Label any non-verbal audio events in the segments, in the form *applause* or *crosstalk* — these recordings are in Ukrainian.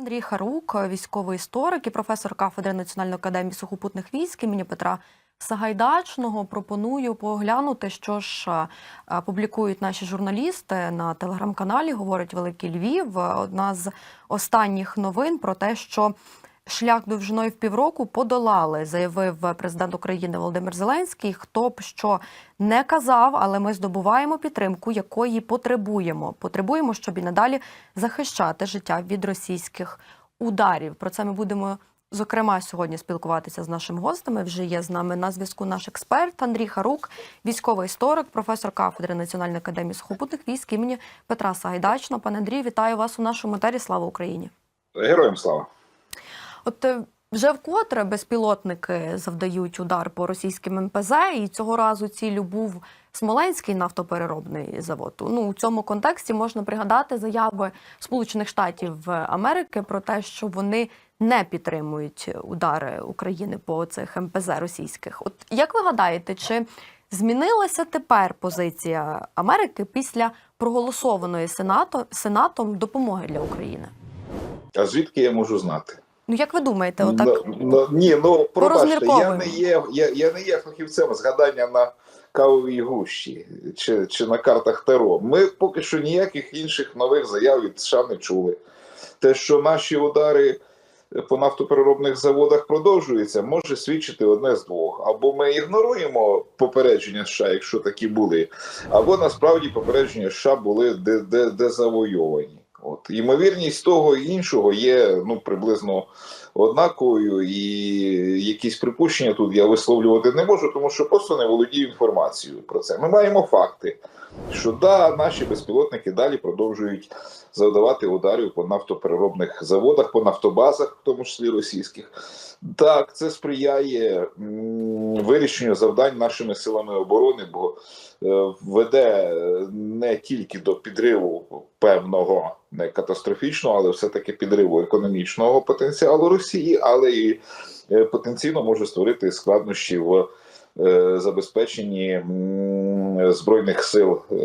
Андрій Харук, військовий історик і професор кафедри Національної академії сухопутних військ імені Петра Сагайдачного. Пропоную поглянути, що ж е, публікують наші журналісти на телеграм-каналі. Говорить Великий Львів. Одна з останніх новин про те, що шлях довжиною в півроку подолали, заявив президент України Володимир Зеленський. Хто б що не казав, але ми здобуваємо підтримку, якої потребуємо. Потребуємо, щоб і надалі захищати життя від російських ударів. Про це ми будемо. Зокрема, сьогодні спілкуватися з нашими гостями. Вже є з нами на зв'язку наш експерт Андрій Харук, військовий історик, професор кафедри Національної академії сухопутних військ імені Петра Сагайдачного. Пане Андрій, вітаю вас у нашому етері. Слава Україні! Героям слава. От е, вже вкотре безпілотники завдають удар по російським МПЗ, і цього разу цілю був Смоленський нафтопереробний завод. Ну у цьому контексті можна пригадати заяви Сполучених Штатів Америки про те, що вони не підтримують удари України по цих МПЗ російських. От як ви гадаєте, чи змінилася тепер позиція Америки після проголосованої Сенато, Сенатом допомоги для України? А звідки я можу знати? Ну як ви думаєте, отак Ну, ну, ні, ну пробачте, я не є, я, я не є фахівцем згадання на кавовій гущі чи, чи на картах Таро. Ми поки що ніяких інших нових заяв від США не чули. Те, що наші удари по нафтопереробних заводах продовжуються, може свідчити одне з двох. Або ми ігноруємо попередження США, якщо такі були, або насправді попередження США були де, де, де завойовані. От ймовірність того і іншого є ну приблизно однаковою, і якісь припущення тут я висловлювати не можу, тому що просто не володію інформацією про це. Ми маємо факти, що да, наші безпілотники далі продовжують завдавати ударів по нафтопереробних заводах, по нафтобазах, в тому числі російських. Так, це сприяє вирішенню завдань нашими силами оборони, бо е, веде не тільки до підриву певного, не катастрофічного, але все-таки підриву економічного потенціалу Росії, але і е, потенційно може створити складнощі в е, забезпеченні збройних сил е,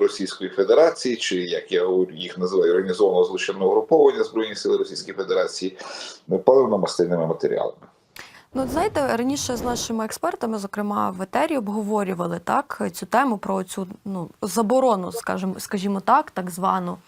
Російської Федерації, чи як я їх називаю організованого злочинного угруповання Збройні сили Російської Федерації паливно-мастильними матеріалами. Ну, знаєте, раніше з нашими експертами, зокрема в етері, обговорювали так цю тему про цю ну заборону, скажімо, скажімо так, так звану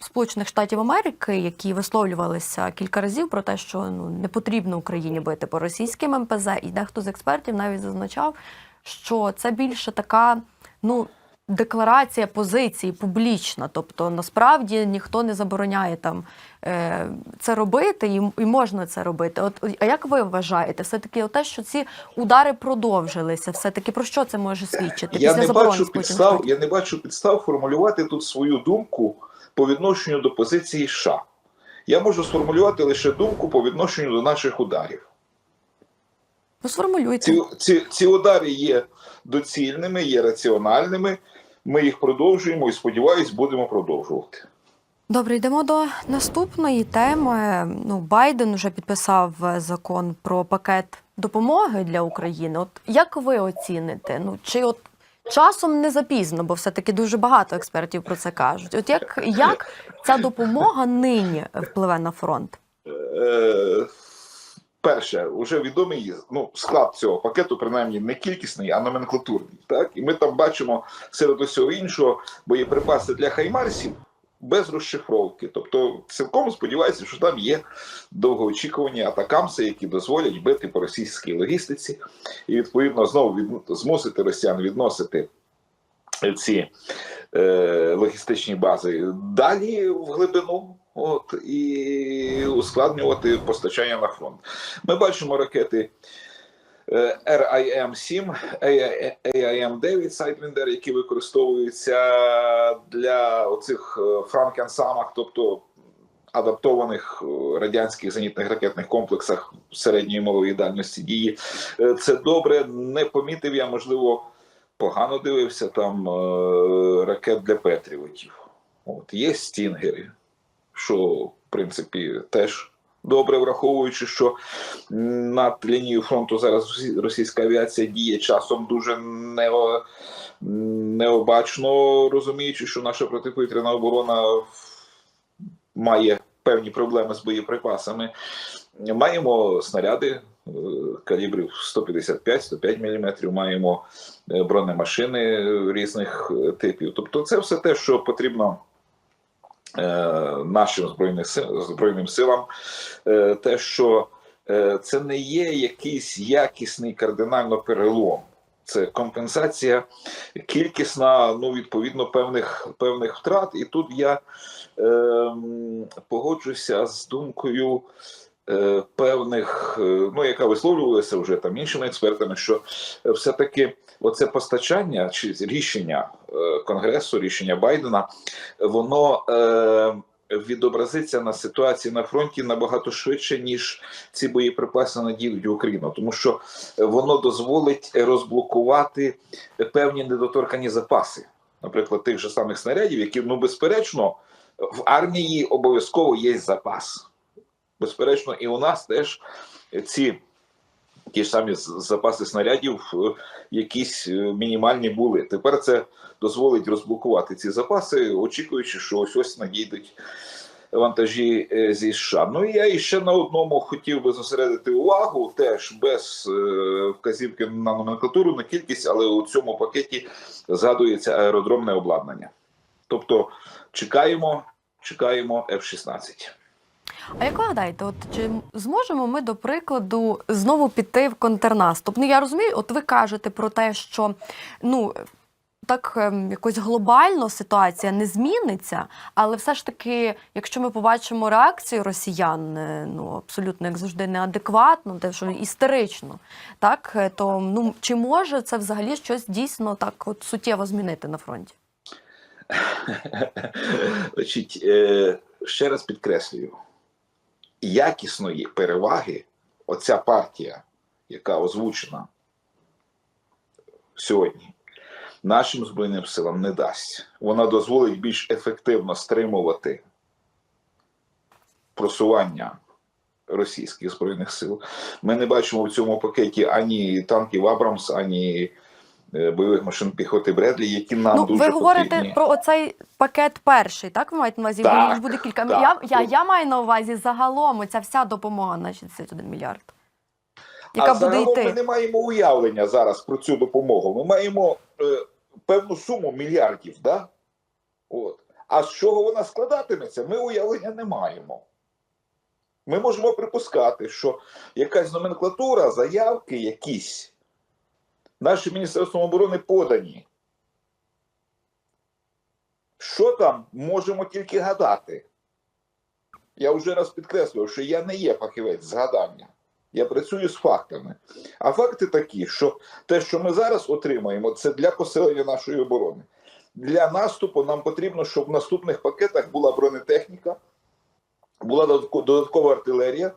Сполучених Штатів Америки, які висловлювалися кілька разів про те, що ну не потрібно Україні бити по російським МПЗ, і дехто з експертів навіть зазначав, що це більше така, ну. Декларація позиції публічна, тобто насправді ніхто не забороняє там е, це робити, і, можна це робити. От а як ви вважаєте, все таки те, що ці удари продовжилися, все таки про що це може свідчити Я після не бачу підстав. Я не бачу підстав формулювати тут свою думку по відношенню до позиції США. Я можу сформулювати лише думку по відношенню до наших ударів. Ну сформулюйте. Ці, ці, ці удари є доцільними, є раціональними. Ми їх продовжуємо і сподіваюсь, будемо продовжувати. Добре, йдемо до наступної теми. Ну, Байден вже підписав е, закон про пакет допомоги для України. От як ви оціните? Ну чи от часом не запізно, бо все-таки дуже багато експертів про це кажуть. От як, як ця допомога нині впливе на фронт? Перше, вже відомий ну, склад цього пакету, принаймні не кількісний, а номенклатурний. Так? І ми там бачимо серед усього іншого боєприпаси для хаймарсів без розшифровки. Тобто, цілком сподіваюся, що там є довгоочікувані атакамси, які дозволять бити по російській логістиці, і відповідно знову від, змусити росіян відносити ці е, логістичні бази далі в глибину. От і ускладнювати постачання на фронт. Ми бачимо ракети е, RIM-7, AIM-9 Sidewinder, які використовуються для оцих франкенсамах, тобто адаптованих е, радянських зенітних ракетних комплексах середньої малої дальності дії. Е, Це добре. Не помітив я, можливо, погано дивився там ракет для Петріотів. От є стінгери, що в принципі теж добре, враховуючи, що над лінією фронту зараз російська авіація діє часом дуже нео, необачно, розуміючи, що наша протиповітряна оборона має певні проблеми з боєприпасами. Маємо снаряди е, калібрів 155-105 мм, маємо е, бронемашини різних е, типів. Тобто, це все те, що потрібно нашим збройним, збройним силам, е, те, що е, це не є якийсь якісний кардинально перелом. Це компенсація кількісна, ну відповідно певних певних втрат. І тут я ем, погоджуся з думкою е, певних, е, ну яка висловлювалася вже там іншими експертами, що е, все-таки оце постачання чи рішення е, Конгресу, рішення Байдена, воно е, відобразиться на ситуації на фронті набагато швидше, ніж ці боєприпаси наділять Україну, тому що воно дозволить розблокувати певні недоторкані запаси, наприклад, тих же самих снарядів, які ну безперечно в армії обов'язково є запас. Безперечно, і у нас теж ці ті ж самі запаси снарядів, е, якісь е, мінімальні були. Тепер це дозволить розблокувати ці запаси, очікуючи, що ось ось надійдуть вантажі е, зі США. Ну і я іще на одному хотів би зосередити увагу, теж без вказівки на номенклатуру, на кількість, але у цьому пакеті згадується аеродромне обладнання. Тобто чекаємо, чекаємо F-16. А як ви гадаєте, от чи зможемо ми, до прикладу, знову піти в контрнаступ? Ну я розумію, от ви кажете про те, що ну. Так ем, якось глобально ситуація не зміниться, але все ж таки, якщо ми побачимо реакцію росіян, е, ну абсолютно як завжди неадекватно, те що істерично, так е, то ну чи може це взагалі щось дійсно так от суттєво змінити на фронті? *laughs* Значить, е, ще раз підкреслюю, якісної переваги оця партія, яка озвучена сьогодні, нашим Збройним силам не дасть. Вона дозволить більш ефективно стримувати просування російських збройних сил. Ми не бачимо в цьому пакеті ані танків Абрамс, ані бойових машин піхоти Бредлі, які нам ну, дуже ви говорите потрібні. про оцей пакет перший, так? Ви маєте на увазі? Так, їх буде кілька. так. Я, я, я маю на увазі загалом оця вся допомога на 61 мільярд. Яка а буде загалом йти. ми не маємо уявлення зараз про цю допомогу. Ми маємо е, певну суму мільярдів, да? От. А з чого вона складатиметься, ми уявлення не маємо. Ми можемо припускати, що якась номенклатура, заявки якісь нашим Міністерством оборони подані. Що там, можемо тільки гадати. Я вже раз підкреслював, що я не є фахівець з гадання. Я працюю з фактами. А факти такі, що те, що ми зараз отримаємо, це для посилення нашої оборони. Для наступу нам потрібно, щоб в наступних пакетах була бронетехніка, була додаткова артилерія,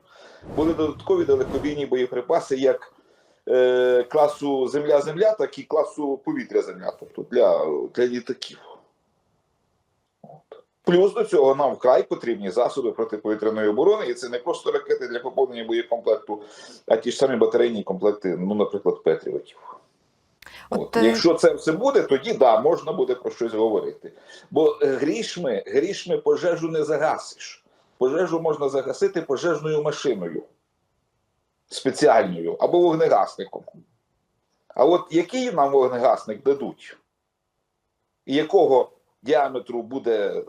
були додаткові далекобійні боєприпаси, як е, класу Земля-Земля, так і класу повітря-Земля, тобто для, для літаків. От. Плюс до цього нам вкрай потрібні засоби протиповітряної оборони, і це не просто ракети для поповнення боєкомплекту, а ті ж самі батарейні комплекти, ну, наприклад, Петріотів. От. От, е, Якщо це все буде, тоді да, можна буде про щось говорити. Бо е, грішми, грішми пожежу не загасиш. Пожежу можна загасити пожежною машиною спеціальною або вогнегасником. А от який нам вогнегасник дадуть? І якого діаметру буде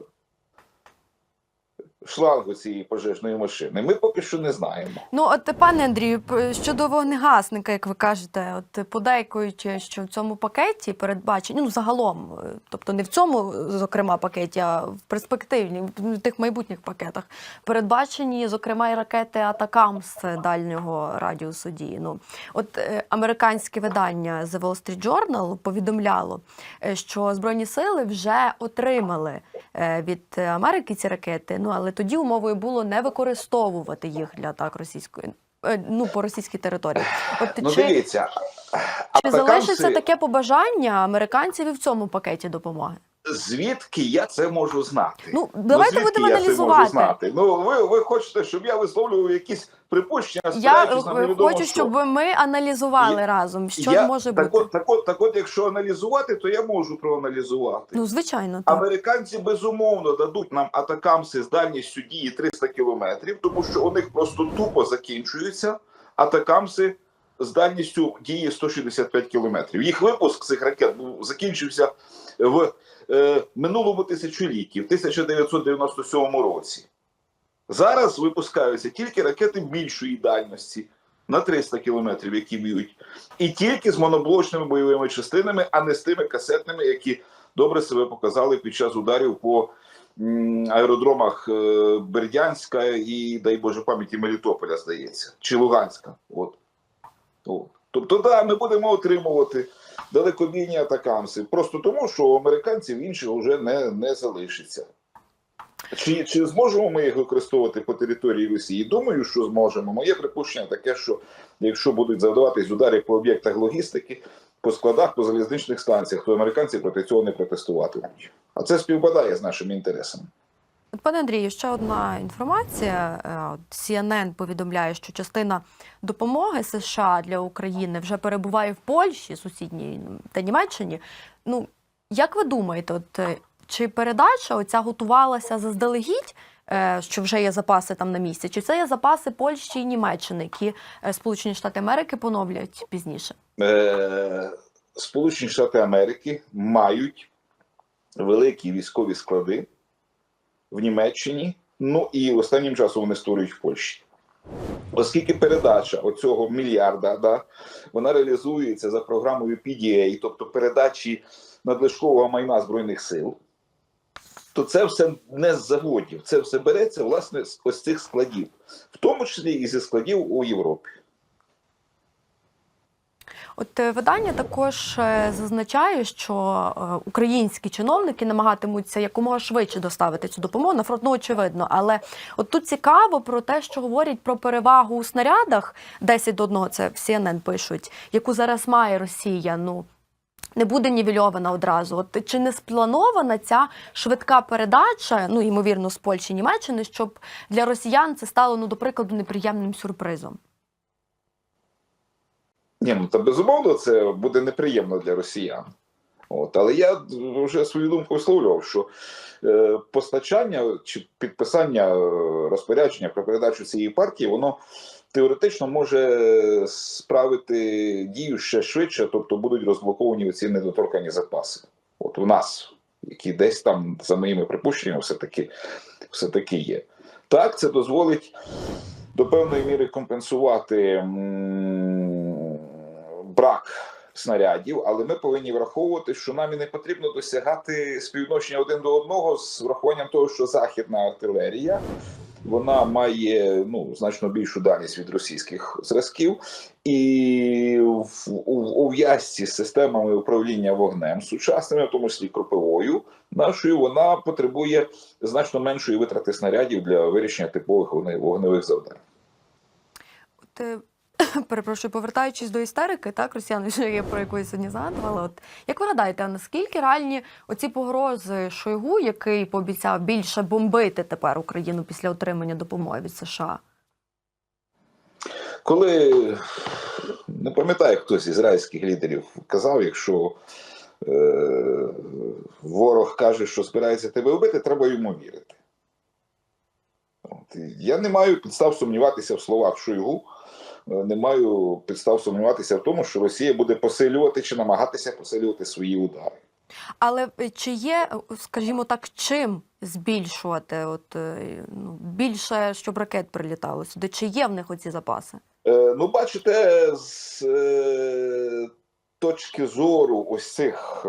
шлангу цієї пожежної машини? Ми поки що не знаємо. Ну, от пане Андрію, щодо вогнегасника, як ви кажете, от подейкуючи, що в цьому пакеті передбачені, ну загалом, е, тобто не в цьому, зокрема, пакеті, а в перспективні, в тих майбутніх пакетах, передбачені, зокрема, і ракети Атакамс дальнього радіусу дії. Ну, от е, американське видання The Wall Street Journal повідомляло, е, що збройні сили вже отримали е, від Америки ці ракети. Ну але тоді умовою було не використовувати їх для атак російської. е, Ну, по російській території. От Ну чи, дивіться, чи залишиться таке побажання американців і в цьому пакеті допомоги? Звідки я це можу знати? Ну, давайте звідки будемо аналізувати. знати? Ну ви, ви хочете, щоб я висловлював якісь припущення, Я на е, невідомо хочу, що? щоб ми аналізували Я- разом, що я, може так бути. От, так, от, так от, якщо аналізувати, то я можу проаналізувати. Ну, звичайно, так. Американці безумовно дадуть нам атакамси з дальністю дії 300 кілометрів, тому що у них просто тупо закінчуються атакамси з дальністю дії 165 кілометрів. Їх випуск цих ракет був закінчився в е, минулому тисячолітті, в 1997 році. Зараз випускаються тільки ракети більшої дальності на 300 кілометрів, які б'ють, і тільки з моноблочними бойовими частинами, а не з тими касетними, які добре себе показали під час ударів по аеродромах е, Бердянська і, дай Боже пам'яті, Мелітополя, здається, чи Луганська. От. От. Тобто, да, ми будемо отримувати далекобійні атакамси, просто тому, що у американців іншого вже не, не залишиться. Чи, чи зможемо ми їх використовувати по території Росії? Думаю, що зможемо. Моє припущення таке, що якщо будуть завдаватись удари по об'єктах логістики, по складах, по залізничних станціях, то американці проти цього не протестуватимуть. А це співпадає з нашими інтересами. Пане Андрію, ще одна інформація. Е, CNN повідомляє, що частина допомоги США для України вже перебуває в Польщі, сусідній та Німеччині. Ну, як ви думаєте, от е, чи передача оця готувалася заздалегідь, е, що вже є запаси там на місці, чи це є запаси Польщі і Німеччини, які Сполучені Штати Америки поновлять пізніше? Сполучені Штати Америки мають великі військові склади в Німеччині, ну і останнім часом вони створюють в Польщі. Оскільки передача оцього мільярда, да, вона реалізується за програмою PDA, тобто передачі надлишкового майна Збройних сил, то це все не з заводів, це все береться власне з ось цих складів, в тому числі і зі складів у Європі. От е, видання також е, зазначає, що е, українські чиновники намагатимуться якомога швидше доставити цю допомогу на фронт, ну очевидно. Але от тут цікаво про те, що говорять про перевагу у снарядах 10 до 1, це в CNN пишуть, яку зараз має Росія. Ну не буде нівельована одразу. От чи не спланована ця швидка передача, ну ймовірно, з Польщі Німеччини, щоб для росіян це стало, ну, до прикладу, неприємним сюрпризом? Ні, ну та безумовно, це буде неприємно для росіян. От, але я вже свою думку висловлював, що е, постачання чи підписання е, розпорядження про передачу цієї партії, воно теоретично може справити дію ще швидше, тобто будуть розблоковані ці недоторкані запаси. От у нас, які десь там, за моїми припущеннями, все-таки все-таки є. Так, це дозволить до певної міри компенсувати м, брак снарядів, але ми повинні враховувати, що нам і не потрібно досягати співвідношення один до одного з врахуванням того, що західна артилерія. Вона має ну значно більшу дальність від російських зразків, і в у, у з системами управління вогнем сучасними, в тому числі кропивою, нашою, вона потребує значно меншої витрати снарядів для вирішення типових вогневих завдань. Е, *laughs* перепрошую, повертаючись до істерики, так, росіяни, що я про яку я сьогодні згадувала. От як ви гадаєте, а наскільки реальні оці погрози Шойгу, який пообіцяв більше бомбити тепер Україну після отримання допомоги від США? Коли не пам'ятаю, хтось ізраїльських лідерів казав, якщо е, ворог каже, що збирається тебе вбити, треба йому вірити. От, я не маю підстав сумніватися в словах Шойгу, не маю підстав сумніватися в тому, що Росія буде посилювати чи намагатися посилювати свої удари. Але е, чи є, е, скажімо так, чим збільшувати, от е, ну, більше, щоб ракет прилітало сюди? Чи є в них оці запаси? Е, ну, бачите, з е, точки зору ось цих е,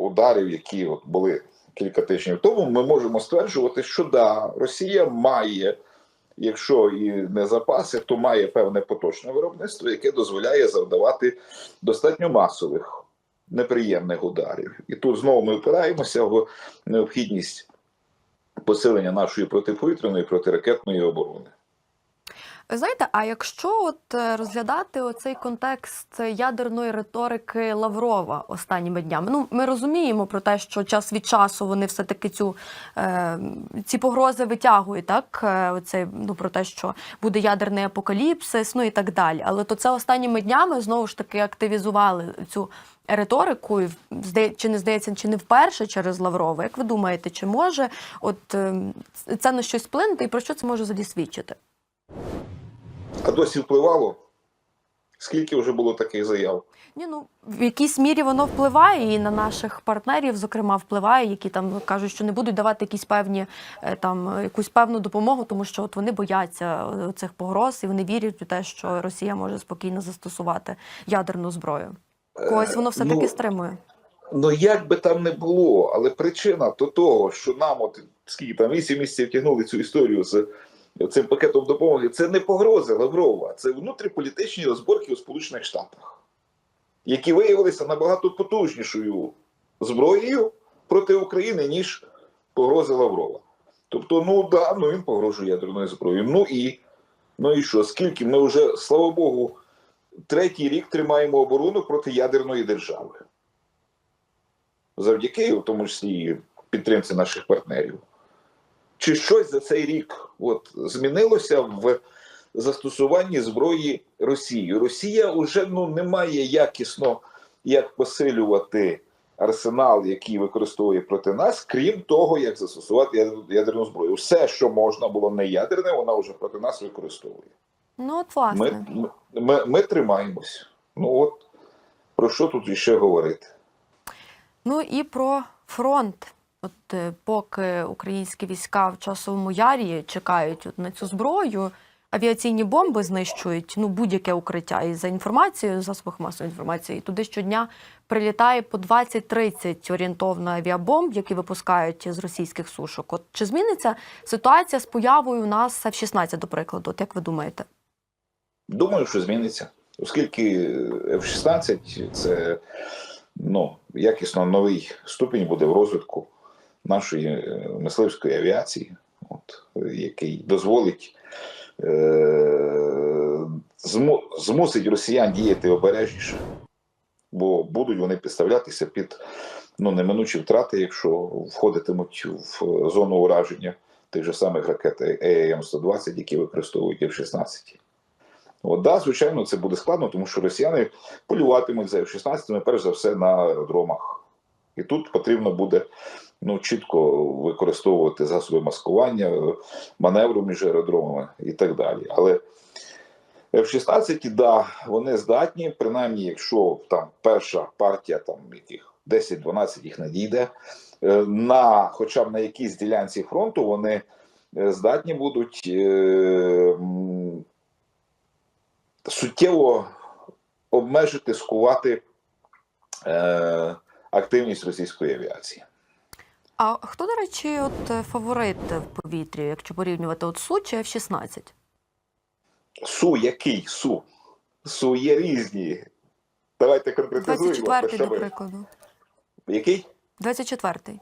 ударів, які от були кілька тижнів тому, ми можемо стверджувати, що да, Росія має, якщо і не запаси, то має певне поточне виробництво, яке дозволяє завдавати достатньо масових неприємних ударів. І тут знову ми опираємося в необхідність посилення нашої протиповітряної протиракетної оборони. Знаєте, а якщо от е, розглядати оцей контекст ядерної риторики Лаврова останніми днями, ну ми розуміємо про те, що час від часу вони все таки цю е, ці погрози витягують, так е, оце, ну про те, що буде ядерний апокаліпсис, ну і так далі. Але то це останніми днями знову ж таки активізували цю риторику, чи не здається, чи не вперше через Лаврова. Як ви думаєте, чи може от е, це на щось вплинути, і про що це може взагалі свідчити? А досі впливало? Скільки вже було таких заяв? Ні, ну в якійсь мірі воно впливає і на наших партнерів, зокрема, впливає, які там кажуть, що не будуть давати якісь певні е, там якусь певну допомогу, тому що от вони бояться е, цих погроз і вони вірять у те, що Росія може спокійно застосувати ядерну зброю. Когось воно все таки ну, стримує. Ну як би там не було, але причина то того, що нам от скільки там 8 місяців тягнули цю історію з цим пакетом допомоги, це не погрози Лаврова, це внутріполітичні розборки у Сполучених Штатах, які виявилися набагато потужнішою зброєю проти України, ніж погрози Лаврова. Тобто, ну да, ну він погрожує ядерною зброєю. Ну і ну і що? Скільки ми вже, слава Богу, третій рік тримаємо оборону проти ядерної держави завдяки, в тому числі підтримці наших партнерів. Чи щось за цей рік от, змінилося в застосуванні зброї Росії? Росія вже ну, не має якісно як посилювати арсенал, який використовує проти нас, крім того, як застосувати ядерну зброю. Все, що можна було не ядерне, вона вже проти нас використовує. Ну от власне. Ми, ми, ми, ми тримаємось. Ну от про що тут іще говорити? Ну і про фронт. От е, поки українські війська в часовому ярі чекають от на цю зброю, авіаційні бомби знищують ну будь-яке укриття. І за інформацією, засобах масової інформації, туди щодня прилітає по 20-30 орієнтовно авіабомб, які випускають з російських сушок. От чи зміниться ситуація з появою у нас F-16, до прикладу? От як ви думаєте? Думаю, що зміниться, оскільки F-16 це ну, якісно новий ступінь буде в розвитку нашої е, мисливської авіації, от, який дозволить е, зму, змусить росіян діяти обережніше, бо будуть вони підставлятися під ну, неминучі втрати, якщо входитимуть в зону ураження тих же самих ракет ЕМ-120, які використовують F-16. От, да, звичайно, це буде складно, тому що росіяни полюватимуть за F-16, перш за все, на аеродромах. І тут потрібно буде ну, чітко використовувати засоби маскування, маневру між аеродромами і так далі. Але F-16, да, вони здатні, принаймні, якщо там перша партія, там яких 10-12 їх надійде, е, на хоча б на якійсь ділянці фронту вони е, здатні будуть. Е, суттєво обмежити, скувати е, активність російської авіації. А хто, до речі, от е, фаворит в повітрі, якщо порівнювати от Су чи F-16? Су, який Су? Су є різні. Давайте конкретизуємо. 24-й, що до прикладу. Який? 24-й,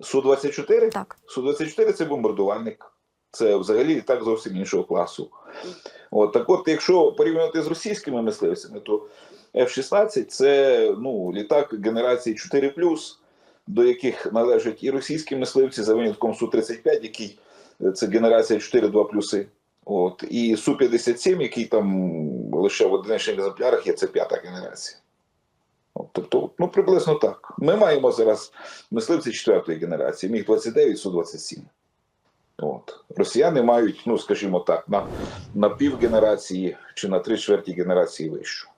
Су-24? так. Су-24 це бомбардувальник. Це взагалі літак зовсім іншого класу. От, так от, якщо порівнювати з російськими мисливцями, то F-16 це ну, літак генерації 4 до яких належать і російські мисливці за винятком Су-35, який е, це генерація 4-2 плюси. От, і Су-57, який там лише в одиничних екземплярах є, це п'ята генерація. От, тобто, ну приблизно так. Ми маємо зараз мисливці четвертої генерації, міг 29 Су-27. От. Росіяни мають, ну скажімо так, на, на півгенерації чи на три чверті генерації вищу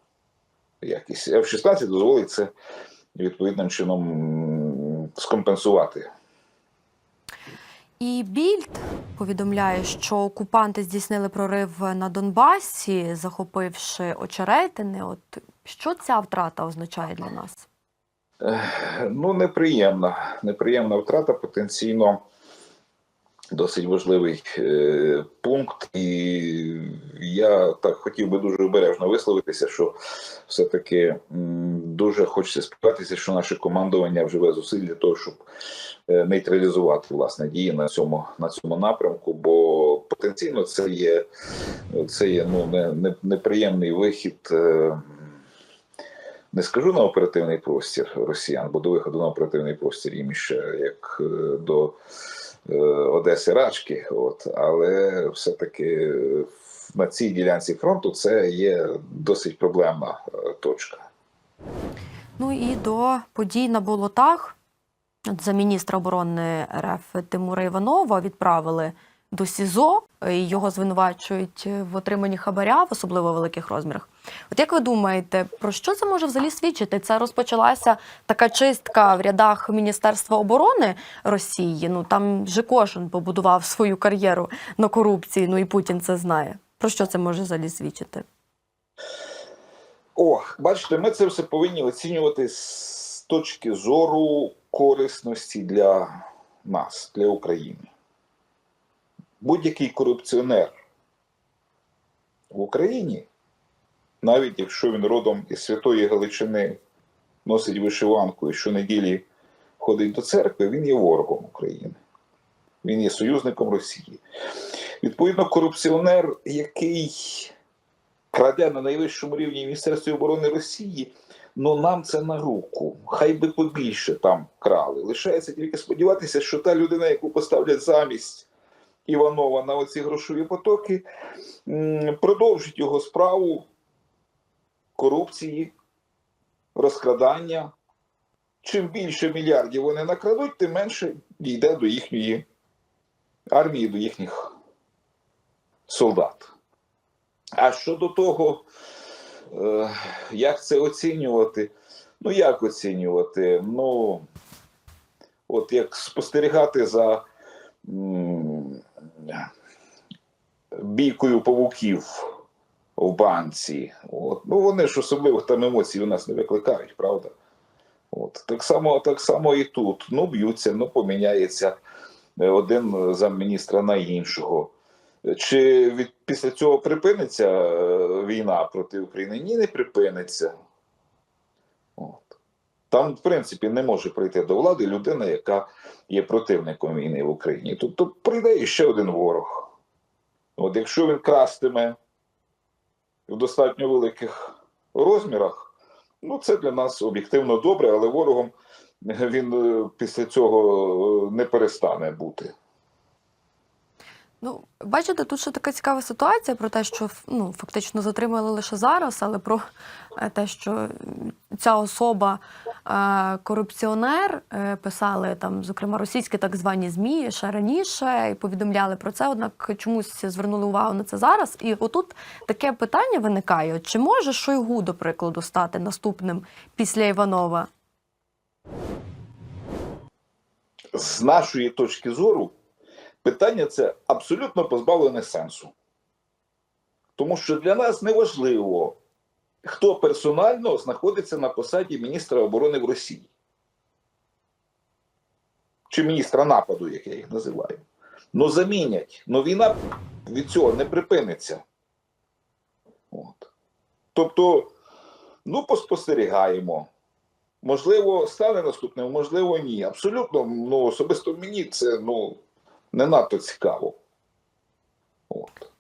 якість. F-16 дозволить це відповідним чином скомпенсувати. І Більд повідомляє, що окупанти здійснили прорив на Донбасі, захопивши очеретини. От що ця втрата означає для нас? Ну, неприємна. Неприємна втрата, потенційно досить важливий е, пункт. І я так хотів би дуже обережно висловитися, що все-таки м, дуже хочеться сподіватися, що наше командування вживе зусиль для того, щоб е, нейтралізувати власне дії на цьому на цьому напрямку, бо потенційно це є це є ну не, не неприємний вихід. е, Не скажу на оперативний простір росіян, бо до виходу на оперативний простір їм ще як е, до Одеси Рачки, от але все-таки на цій ділянці фронту це є досить проблемна точка. Ну і до подій на болотах за міністра оборони РФ Тимура Іванова відправили до СІЗО. Його звинувачують в отриманні хабаря в особливо великих розмірах. От як ви думаєте, про що це може взагалі свідчити? Це розпочалася така чистка в рядах Міністерства оборони Росії. Ну там же кожен побудував свою кар'єру на корупції. Ну і Путін це знає. Про що це може взагалі свідчити? О, бачите, ми це все повинні оцінювати з точки зору корисності для нас, для України. Будь-який корупціонер в Україні, навіть якщо він родом із Святої Галичини, носить вишиванку і щонеділі ходить до церкви, він є ворогом України. Він є союзником Росії. Відповідно, корупціонер, який краде на найвищому рівні Міністерстві оборони Росії, ну нам це на руку. Хай би побільше там крали. Лишається тільки сподіватися, що та людина, яку поставлять замість Іванова на оці грошові потоки, продовжить його справу корупції, розкрадання. Чим більше мільярдів вони накрадуть, тим менше дійде до їхньої армії, до їхніх солдат. А щодо того, е, як це оцінювати? Ну, як оцінювати? Ну, от як спостерігати за бійкою павуків в банці. От. Ну, вони ж особливих там емоцій у нас не викликають, правда? От. Так, само, так само і тут. Ну, б'ються, ну, поміняється один замміністра на іншого. Чи від після цього припиниться е, війна проти України? Ні, не припиниться. От. Там, в принципі, не може прийти до влади людина, яка є противником війни в Україні. Тобто прийде ще один ворог. От якщо він крастиме в достатньо великих розмірах, ну це для нас об'єктивно добре, але ворогом він е, після цього е, не перестане бути. Ну, бачите, тут ще така цікава ситуація про те, що ну, фактично затримали лише зараз, але про е, те, що ця особа е, корупціонер, е, писали там, зокрема, російські так звані ЗМІ ще раніше і повідомляли про це, однак чомусь звернули увагу на це зараз. І отут таке питання виникає: чи може Шойгу, до прикладу, стати наступним після Іванова? з нашої точки зору, питання це абсолютно позбавлене сенсу. Тому що для нас не важливо, хто персонально знаходиться на посаді міністра оборони в Росії. Чи міністра нападу, як я їх називаю. Ну замінять. Ну війна від цього не припиниться. От. Тобто, ну, поспостерігаємо. Можливо, стане наступним, можливо, ні. Абсолютно, ну, особисто мені це ну, не надто цікаво. От.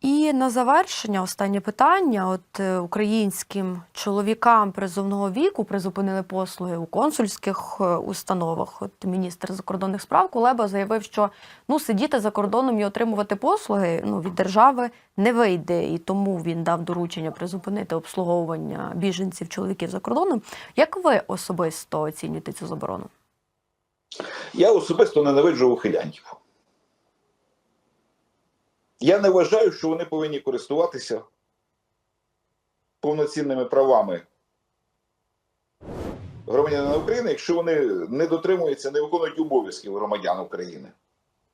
І на завершення останнє питання: от е, українським чоловікам призовного віку призупинили послуги у консульських е, установах. От міністр закордонних справ Кулеба заявив, що ну сидіти за кордоном і отримувати послуги ну від держави не вийде, і тому він дав доручення призупинити обслуговування біженців чоловіків за кордоном. Як ви особисто оцінюєте цю заборону? Я особисто ненавиджу ухилянтів. Я не вважаю, що вони повинні користуватися повноцінними правами громадянина України, якщо вони не дотримуються, не виконують обов'язків громадян України,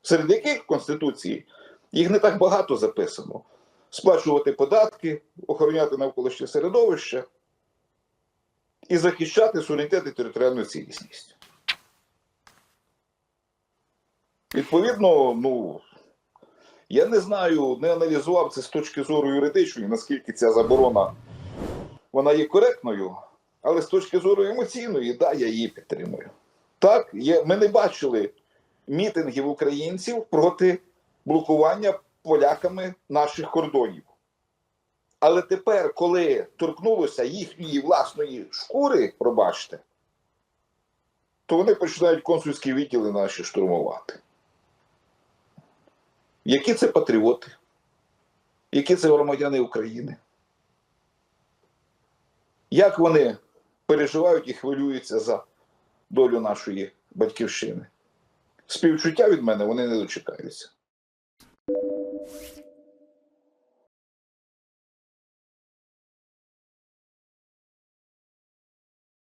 серед яких в Конституції їх не так багато записано: сплачувати податки, охороняти навколишнє середовище і захищати суверенітет і територіальну цілісність. Відповідно, ну я не знаю, не аналізував це з точки зору юридичної, наскільки ця заборона вона є коректною. Але з точки зору емоційної, да, я її підтримую. Так, є, ми не бачили мітингів українців проти блокування поляками наших кордонів. Але тепер, коли торкнулося їхньої власної шкури, пробачте, то вони починають консульські відділи наші штурмувати. Які це патріоти? Які це громадяни України? Як вони переживають і хвилюються за долю нашої батьківщини? Співчуття від мене вони не дочекаються.